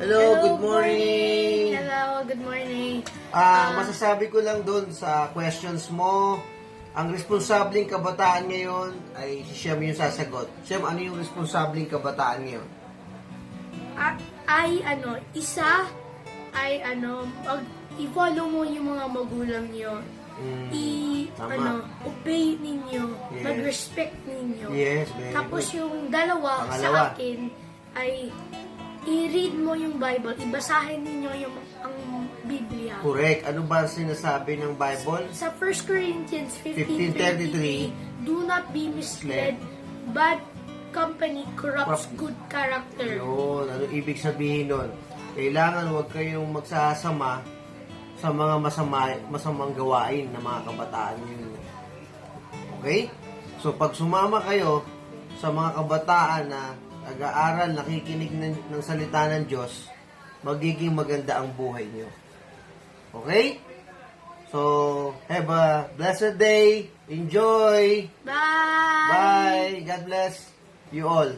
Hello, good morning. Hello, good morning. Ah, masasabi ko lang doon sa questions mo, ang responsableng kabataan ngayon ay si Shem yung sasagot. Shem, ano yung responsableng kabataan ngayon? At ay ano, isa ay ano, mag i-follow mo yung mga magulang niyo. Mm, I tama. ano, obey ninyo, Yes. mag-respect ninyo. Yes, very Tapos good. yung dalawa Pangalawa. sa akin ay i-read mo yung Bible, ibasahin ninyo yung ang Biblia. Correct. Ano ba sinasabi ng Bible? Sa 1 Corinthians 15:33, 15:33, do not be misled, bad company corrupts Corrupt. good character. Yun, ano ibig sabihin nun? Kailangan huwag kayong magsasama sa mga masama, masamang gawain ng mga kabataan yun. Okay? So, pag sumama kayo sa mga kabataan na nag-aaral, nakikinig ng, ng salita ng Diyos, magiging maganda ang buhay nyo. Okay? So, have a blessed day. Enjoy. Bye! Bye. God bless you all.